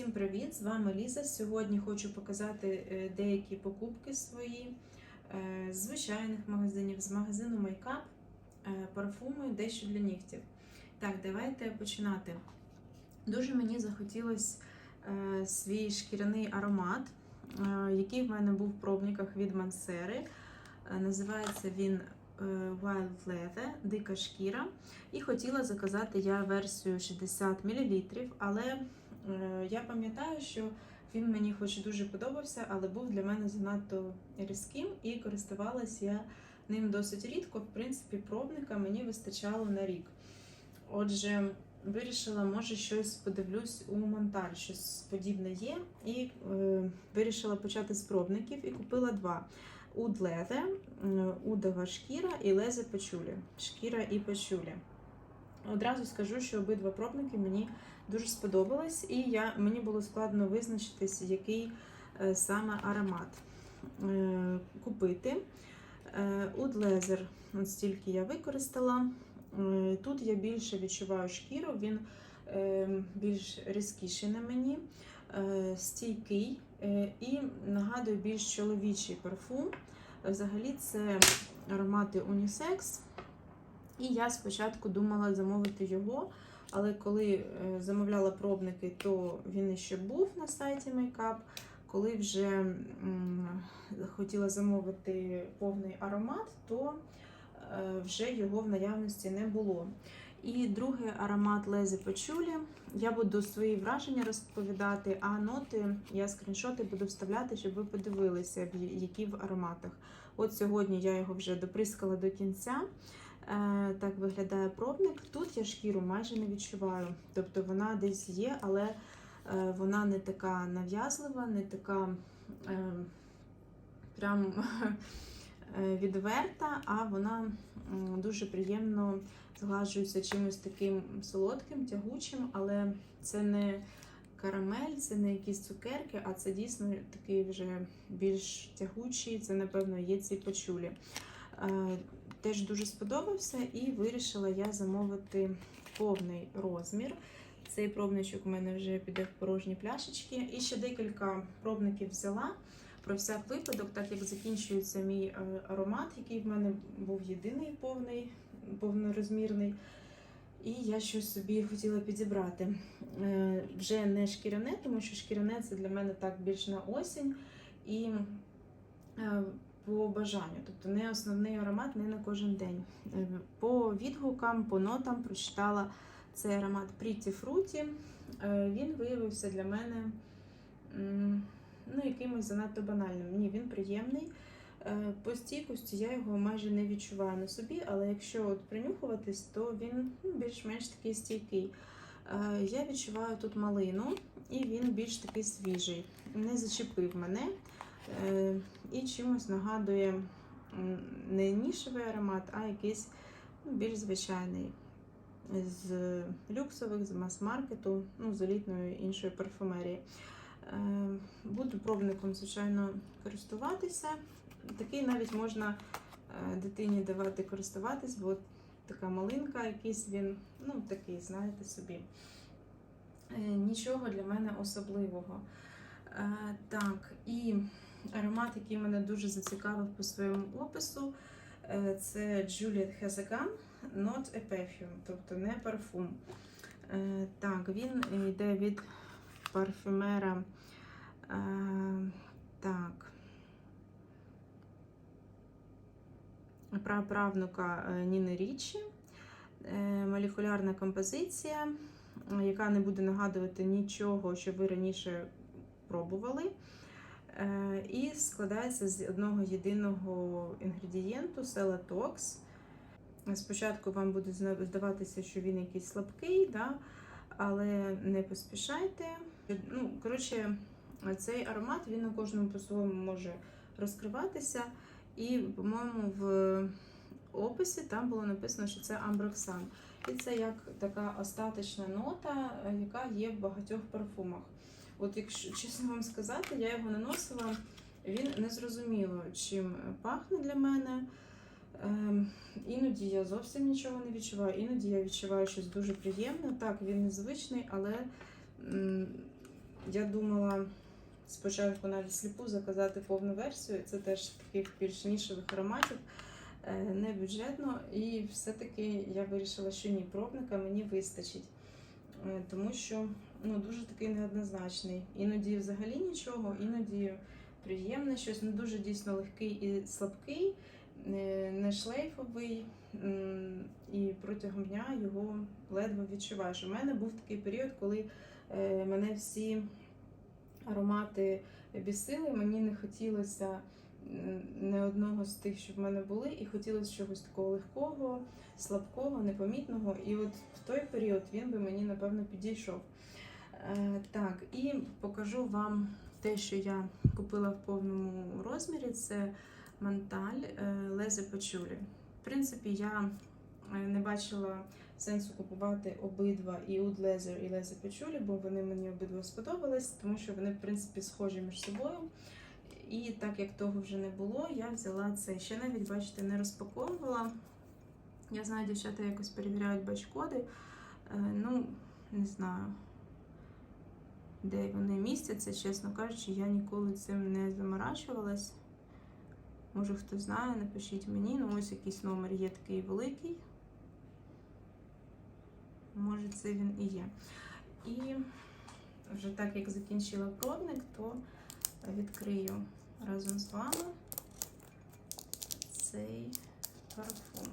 Всім привіт! З вами Ліза. Сьогодні хочу показати е, деякі покупки свої е, з звичайних магазинів, з магазину Makeup, е, парфуми, дещо для нігтів. Так, давайте починати. Дуже мені захотілося свій шкіряний аромат, який в мене був в пробниках від Мансери. Називається він Wild Leather, дика шкіра. І хотіла заказати я версію 60 мл, але я пам'ятаю, що він мені хоч дуже подобався, але був для мене занадто різким і користувалась я ним досить рідко. В принципі, пробника мені вистачало на рік. Отже, вирішила, може, щось подивлюсь у монталь, щось подібне є. І е, вирішила почати з пробників і купила два. Уд Leather, е, удова шкіра і лезе пачулі. Шкіра і пачулі. Одразу скажу, що обидва пробники мені дуже сподобались, і я, мені було складно визначитись, який е, саме аромат е, купити. Е, Oud стільки я використала. Тут я більше відчуваю шкіру, він більш різкіший на мені, стійкий і нагадує більш чоловічий парфум. Взагалі, це аромати унісекс. І я спочатку думала замовити його, але коли е, замовляла пробники, то він ще був на сайті Makeup. Коли вже хотіла замовити повний аромат, то е, вже його в наявності не було. І другий аромат Лези Пачулі. Я буду свої враження розповідати, а ноти я скріншоти буду вставляти, щоб ви подивилися, які в ароматах. От сьогодні я його вже доприскала до кінця. Е, Так виглядає пробник. Тут я шкіру майже не відчуваю. Тобто вона десь є, але е, вона не така нав'язлива, не така е, прям відверта, а вона дуже приємно згладжується чимось таким солодким, тягучим, але це не карамель, це не якісь цукерки, а це дійсно такий вже більш тягучий, це, напевно, є ці пачулі. Теж дуже сподобався і вирішила я замовити повний розмір. Цей пробничок у мене вже піде в порожні пляшечки. І ще декілька пробників взяла про всяк випадок, так як закінчується мій е, аромат, який в мене був єдиний повний, повнорозмірний. І я щось собі хотіла підібрати. Е, Вже не шкіряне, тому що шкіряне це для мене так більш на осінь. І е, по бажанню, тобто не основний аромат, не на кожен день. Е, По відгукам, по нотам прочитала цей аромат Pretty Fruity. Е, Він виявився для мене ну, якимось занадто банальним. Ні, він приємний. Е, По стійкості я його майже не відчуваю на собі, але якщо от принюхуватись, то він ну, більш-менш такий стійкий. Я відчуваю тут малину, і він більш такий свіжий. Не зачепив мене. Е, І чимось нагадує не нішевий аромат, а якийсь ну, більш звичайний з люксових, з мас-маркету, ну, з елітної іншої парфумерії. Е, Буду пробником, звичайно, користуватися. Такий навіть можна е, дитині давати користуватись, бо така малинка, якийсь він, ну такий, знаєте собі. Нічого для мене особливого. Так, і аромат, який мене дуже зацікавив по своєму опису, е, це Juliet Has Not a Perfume, тобто не парфум. Е, Так, він йде від парфюмера. е, Так. Праправнука Ніни Річі. Молекулярна композиція, яка не буде нагадувати нічого, що ви раніше пробували. Е, І складається з одного єдиного інгредієнту Селатокс. Спочатку вам буде здаватися, що він якийсь слабкий, да? але не поспішайте. Ну, коротше, цей аромат він на кожному по-своєму може розкриватися. І, по-моєму, в описі там було написано, що це амброксан. І це як така остаточна нота, яка є в багатьох парфумах. От, якщо чесно вам сказати, я його наносила, він не зрозуміло, чим пахне для мене. Ем, іноді я зовсім нічого не відчуваю, іноді я відчуваю щось дуже приємне. Так, він незвичний, але м, Я думала спочатку навіть сліпу заказати повну версію. Це теж таких більш нішевих ароматів, е, не бюджетно. І все-таки я вирішила, що ні, пробника мені вистачить. Е, Тому що ну, дуже такий неоднозначний. Іноді взагалі нічого, іноді приємне щось, ну дуже дійсно легкий і слабкий, е, не шлейфовий. І протягом дня його ледве відчуваєш. У мене був такий період, коли е, мене всі аромати бісили, мені не хотілося не одного з тих, що в мене були, і хотілося чогось такого легкого, слабкого, непомітного. І от в той період він би мені напевно підійшов. Е, Так, і покажу вам те, що я купила в повному розмірі. Це манталь е, Лезе Пачулі. В принципі, я е, не бачила сенсу купувати обидва і Oud Leather, і Лезе Пачулі, бо вони мені обидва сподобались, тому що вони, в принципі, схожі між собою. І так як того вже не було, я взяла це. Ще навіть, бачите, не розпаковувала. Я знаю, дівчата якось перевіряють бач-коди. Е, Ну, не знаю, де вони містяться, чесно кажучи, я ніколи цим не заморачувалась. Може, хто знає, напишіть мені. Ну, ось якийсь номер є такий великий. Може, це він і є. І вже так як закінчила пробник, то відкрию разом з вами цей парфум.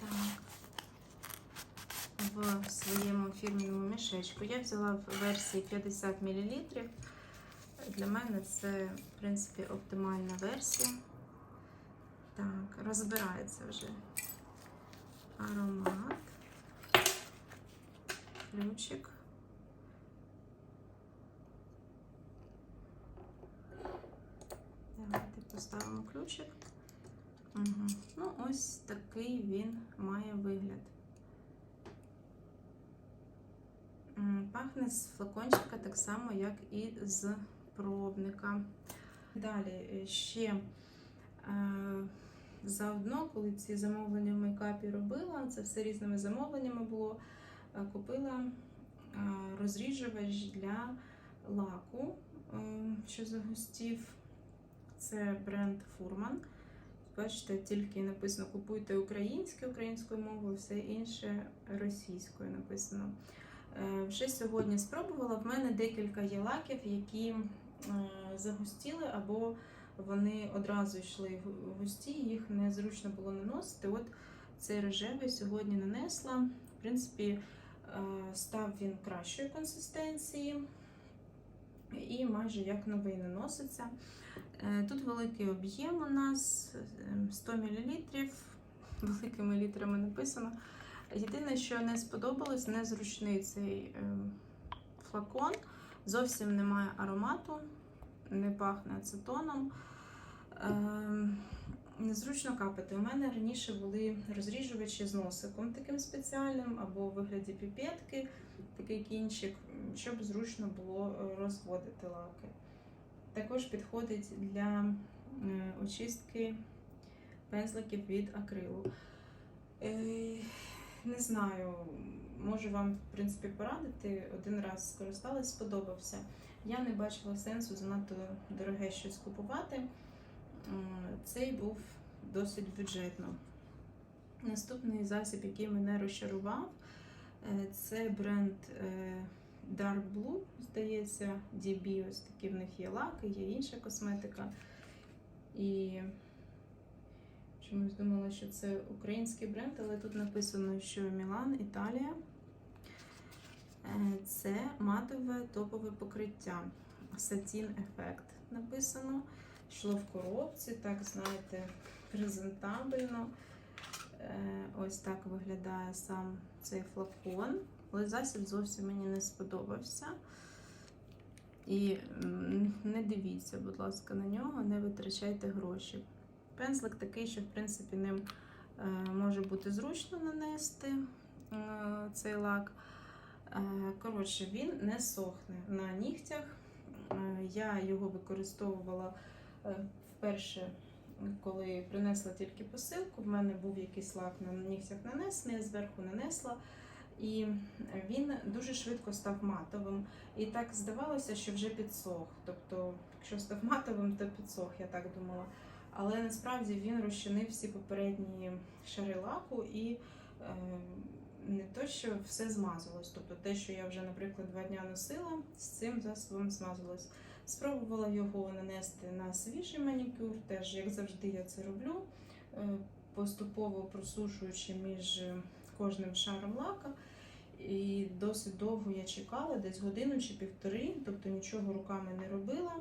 Так. В своєму фірмовому мішечку. Я взяла в версії 50 мл. Для мене це, в принципі, оптимальна версія. Так, розбирається вже аромат, ключик. Давайте поставимо ключик. Угу. Ну, ось такий він має вигляд. М, Пахне з флакончика так само, як і з пробника. Далі е, ще е, заодно, коли ці замовлення в мейкапі робила, це все різними замовленнями було, е, купила розріджувач для лаку, що загустів. Це бренд Furman. Бачите, тільки написано купуйте українське українською мовою, все інше російською написано. Е, Вже сьогодні спробувала. В мене декілька є лаків, які е, загустіли, або вони одразу йшли в густі, їх незручно було наносити. От цей рожевий сьогодні нанесла. В принципі, е, став він кращої консистенції і майже як новий наноситься. Тут великий об'єм у нас е, 100 мл, великими літрами написано. Єдине, що не сподобалось, незручний цей е, флакон. Зовсім немає аромату, не пахне ацетоном. Е, Незручно капати. У мене раніше були розріжувачі з носиком таким спеціальним, або у вигляді піпетки, такий кінчик, щоб зручно було е, розводити лаки. Також підходить для е, очистки пензликів від акрилу. Не знаю, можу вам в принципі порадити. Один раз скористалась, сподобався. Я не бачила сенсу занадто дороге щось купувати. Цей був досить бюджетно. Наступний засіб, який мене розчарував, е, це бренд е, Dark Blue, здається, DB, ось такі в них є лаки, є інша косметика. І чомусь думала, що це український бренд, але тут написано, що Мілан, Італія. Е, Це матове топове покриття. Satin ефект написано. Йшло в коробці, так, знаєте, презентабельно. Е, Ось так виглядає сам цей флакон. Але засіб зовсім мені не сподобався. І не дивіться, будь ласка, на нього, не витрачайте гроші. Пензлик такий, що в принципі ним е, може бути зручно нанести е, цей лак. Е, Коротше, він не сохне на нігтях. Я його використовувала вперше, коли принесла тільки посилку. В мене був якийсь лак на нігтях нанесений, зверху нанесла. І він дуже швидко став матовим. І так здавалося, що вже підсох. Тобто, якщо став матовим, то підсох, я так думала. Але насправді він розчинив всі попередні шари лаку і е, не то, що все змазалось. Тобто те, що я вже, наприклад, два дня носила, з цим засобом змазалось. Spробувала його нанести на свіжий манікюр, теж, як завжди, я це роблю, е, поступово просушуючи між кожним шаром лака. І досить довго я чекала, десь годину чи півтори, тобто нічого руками не робила.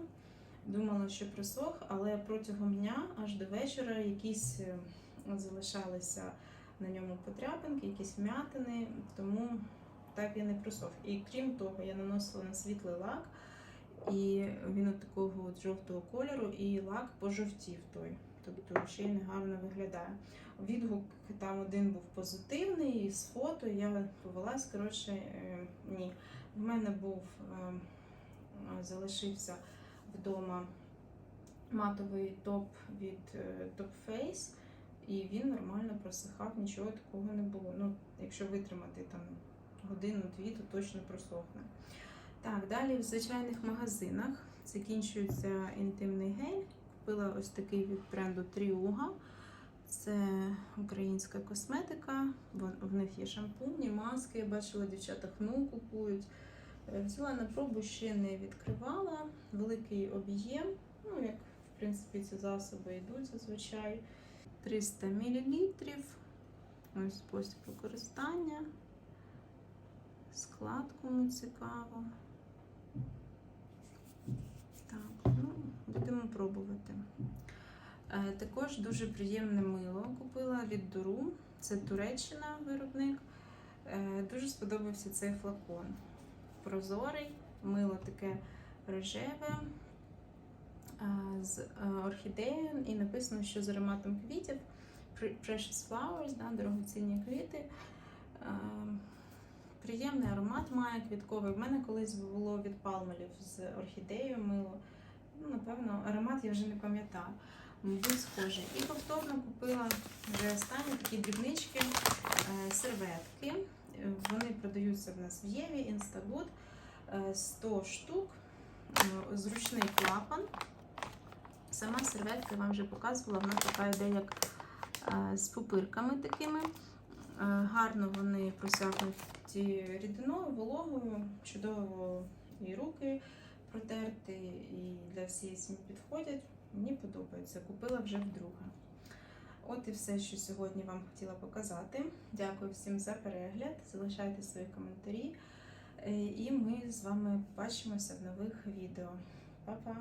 Думала, що присох, але протягом дня аж до вечора якісь е, залишалися на ньому потряпинки, якісь вмятини, тому так і не просох. І крім того, я наносила на світлий лак, і він от такого от жовтого кольору, і лак пожовтів той. Тобто ще й негарно виглядає. Відгук там один був позитивний і з фото. Я повелась, коротше, е, ні. В мене був е, залишився вдома матовий топ від е, Top Face, і він нормально просихав, нічого такого не було. Ну, якщо витримати там годину-дві, то точно просохне. Так, далі в звичайних магазинах закінчується інтимний гель. Купила ось такий від бренду Тріуга. Це українська косметика. В них є шампуні, маски. Я бачила, дівчата хну купують. Е, Взяла на пробу, ще не відкривала. Великий об'єм. Ну, як в принципі ці засоби йдуть зазвичай. 300 мл. Ось спосіб використання. Склад кому цікаво. Так, ну, будемо пробувати. Е, Також дуже приємне мило купила від Дуру. Це Туреччина виробник. Е, Дуже сподобався цей флакон. Прозорий, мило таке рожеве з е, орхідеєю, і написано, що з ароматом квітів Precious Flowers, да, дорогоцінні квіти. Приємний аромат має квітковий. В мене колись було від палмелів з орхідеєю мило. Ну, напевно, аромат я вже не пам'ятаю. Мабуть, схожий. І повторно купила вже останні такі дрібнички, е, серветки. Е, Вони продаються в нас в Єві, Інстагуд. 100 штук, е, зручний клапан. Сама серветка я вам вже показувала, вона така йде як е, з пупирками такими. Е, Гарно вони просякнуті рідиною, вологою, чудово і руки протерти, і для всієї сім'ї підходять. Мені подобається. Купила вже вдруге. От і все, що сьогодні вам хотіла показати. Дякую всім за перегляд. Залишайте свої коментарі. Е, І ми з вами побачимося в нових відео. Па-па!